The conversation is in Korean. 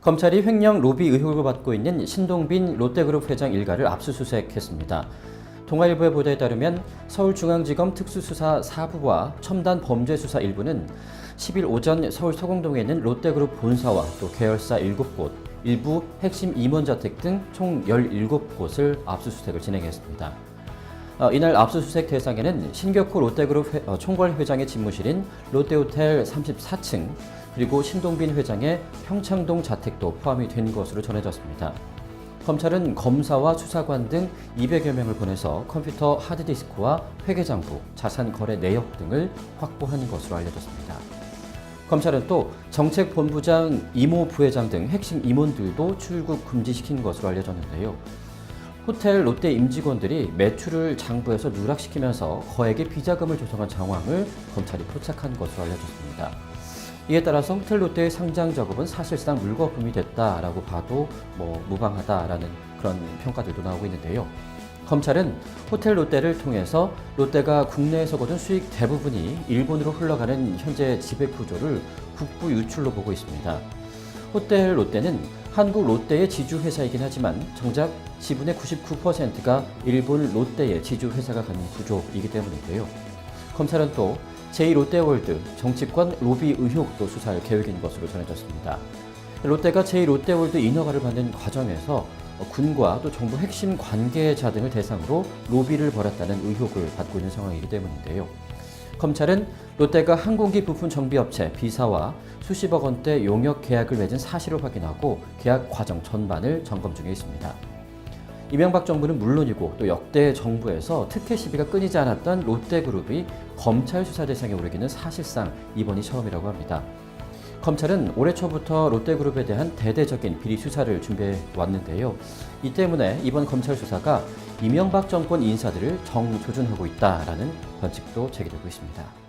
검찰이 횡령 로비 의혹을 받고 있는 신동빈 롯데그룹 회장 일가를 압수수색했습니다. 동아일보의 보도에 따르면 서울중앙지검 특수수사 4부와 첨단 범죄수사 1부는 10일 오전 서울 서공동에 있는 롯데그룹 본사와 또 계열사 7곳, 일부 핵심 임원 자택 등 총 17곳을 압수수색을 진행했습니다. 어, 이날 압수수색 대상에는 신격호 롯데그룹 회- 어, 총괄 회장의 집무실인 롯데호텔 34층 그리고 신동빈 회장의 평창동 자택도 포함이 된 것으로 전해졌습니다. 검찰은 검사와 수사관 등 200여 명을 보내서 컴퓨터 하드디스크와 회계장부, 자산 거래 내역 등을 확보한 것으로 알려졌습니다. 검찰은 또 정책본부장 이모 부회장 등 핵심 임원들도 출국 금지시킨 것으로 알려졌는데요. 호텔 롯데 임직원들이 매출을 장부에서 누락시키면서 거액의 비자금을 조성한 정황을 검찰이 포착한 것으로 알려졌습니다. 이에 따라서 호텔 롯데의 상장 작업은 사실상 물거품이 됐다라고 봐도 뭐 무방하다라는 그런 평가들도 나오고 있는데요. 검찰은 호텔 롯데를 통해서 롯데가 국내에서 거둔 수익 대부분이 일본으로 흘러가는 현재 지배 구조를 국부 유출로 보고 있습니다. 호텔 롯데는 한국 롯데의 지주회사이긴 하지만 정작 지분의 99%가 일본 롯데의 지주회사가 갖는 구조이기 때문인데요. 검찰은 또 제2롯데월드 정치권 로비 의혹도 수사할 계획인 것으로 전해졌습니다. 롯데가 제2롯데월드 인허가를 받는 과정에서 군과 또 정부 핵심 관계자 등을 대상으로 로비를 벌였다는 의혹을 받고 있는 상황이기 때문인데요. 검찰은 롯데가 항공기 부품 정비업체 B사와 수십억 원대 용역 계약을 맺은 사실을 확인하고 계약 과정 전반을 점검 중에 있습니다. 이명박 정부는 물론이고 또 역대 정부에서 특혜 시비가 끊이지 않았던 롯데그룹이 검찰 수사 대상에 오르기는 사실상 이번이 처음이라고 합니다. 검찰은 올해 초부터 롯데그룹에 대한 대대적인 비리 수사를 준비해 왔는데요. 이 때문에 이번 검찰 수사가 이명박 정권 인사들을 정조준하고 있다라는 관측도 제기되고 있습니다.